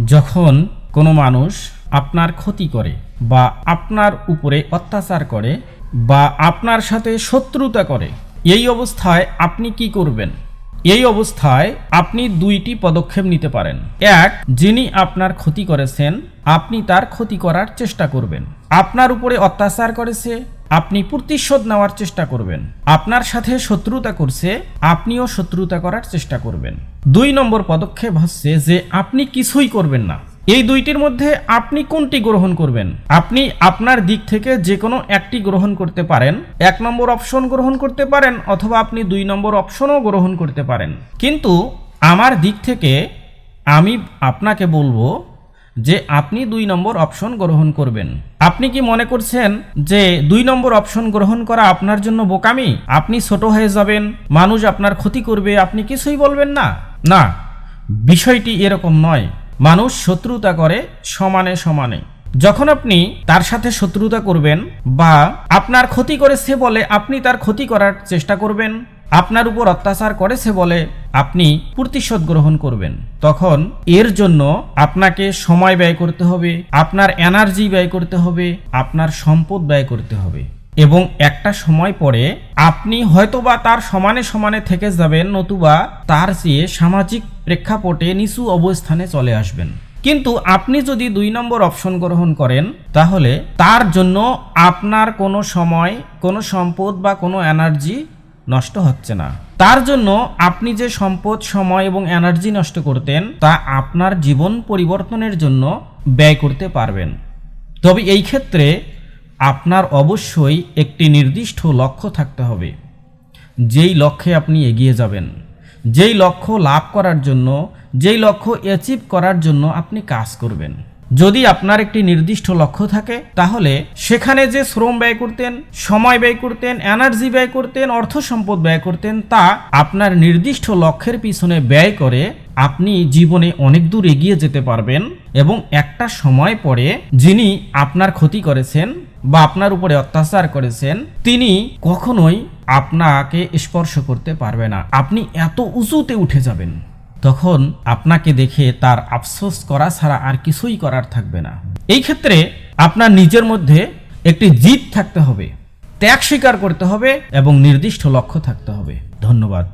যখন কোনো মানুষ আপনার ক্ষতি করে বা আপনার উপরে অত্যাচার করে বা আপনার সাথে শত্রুতা করে, এই অবস্থায় আপনি কি করবেন? এই অবস্থায় আপনি দুইটি পদক্ষেপ নিতে পারেন। এক, যিনি আপনার ক্ষতি করেছেন, আপনি তার ক্ষতি করার চেষ্টা করবেন। আপনার উপরে অত্যাচার করেছে আপনি প্রতিশোধ নেওয়ার চেষ্টা করবেন। আপনার সাথে শত্রুতা করছে, আপনিও শত্রুতা করার চেষ্টা করবেন। দুই নম্বর পদক্ষেপ হচ্ছে যে আপনি কিছুই করবেন না। এই দুইটির মধ্যে আপনি কোনটি গ্রহণ করবেন? আপনি আপনার দিক থেকে যে কোনো একটি গ্রহণ করতে পারেন। এক নম্বর অপশন গ্রহণ করতে পারেন অথবা আপনি দুই নম্বর অপশনও গ্রহণ করতে পারেন। কিন্তু আমার দিক থেকে আমি আপনাকে বলব যে আপনি দুই নম্বর অপশন গ্রহণ করবেন। আপনি কি মনে করছেন যে দুই নম্বর অপশন গ্রহণ করা আপনার জন্য বোকামি? আপনি ছোট হয়ে যাবেন, মানুষ আপনার ক্ষতি করবে, আপনি কিছুই বলবেন না। না, বিষয়টি এরকম নয়। মানুষ শত্রুতা করে সমানে সমানে। যখন আপনি তার সাথে শত্রুতা করবেন বা আপনার ক্ষতি করেছে বলে আপনি তার ক্ষতি করার চেষ্টা করবেন আপনার উপর অত্যাচার করেছে বলে, আপনি প্রতিশোধ গ্রহণ করবেন। তখন এর জন্য আপনাকে সময় ব্যয় করতে হবে, আপনার এনার্জি ব্যয় করতে হবে, আপনার সম্পদ ব্যয় করতে হবে। এবং একটা সময় পরে আপনি হয়তোবা তার সমানে সমানে থেকে যাবেন, নতুবা তার চেয়ে সামাজিক প্রেক্ষাপটে নিচু অবস্থানে চলে আসবেন। কিন্তু আপনি যদি দুই নম্বর অপশন গ্রহণ করেন, তাহলে তার জন্য আপনার কোনো সময়, কোনো সম্পদ বা কোনো এনার্জি নষ্ট হচ্ছে না। তার জন্য আপনি যে সম্পদ, সময় এবং এনার্জি নষ্ট করতেন, তা আপনার জীবন পরিবর্তনের জন্য ব্যয় করতে পারবেন। তবে এই ক্ষেত্রে আপনার অবশ্যই একটি নির্দিষ্ট লক্ষ্য থাকতে হবে। যেই লক্ষ্যে আপনি এগিয়ে যাবেন, যেই লক্ষ্য লাভ করার জন্য, যেই লক্ষ্য অ্যাচিভ করার জন্য আপনি কাজ করবেন। যদি আপনার একটি নির্দিষ্ট লক্ষ্য থাকে, তাহলে সেখানে যে শ্রম ব্যয় করতেন, সময় ব্যয় করতেন এনার্জি ব্যয় করতেন অর্থ সম্পদ ব্যয় করতেন, তা আপনার নির্দিষ্ট লক্ষ্যের পিছনে ব্যয় করে আপনি জীবনে অনেক দূর এগিয়ে যেতে পারবেন এবং একটা সময় পরে যিনি আপনার ক্ষতি করেছেন বা আপনার উপরে অত্যাচার করেছেন, তিনি কখনোই আপনাকে স্পর্শ করতে পারবে না। আপনি এত উঁচুতে উঠে যাবেন। তখন আপনাকে দেখে তার আফসোস করা ছাড়া আর কিছুই করার থাকবে না। এই ক্ষেত্রে আপনার নিজের মধ্যে একটি জিদ থাকতে হবে, ত্যাগ স্বীকার করতে হবে এবং নির্দিষ্ট লক্ষ্য থাকতে হবে। ধন্যবাদ।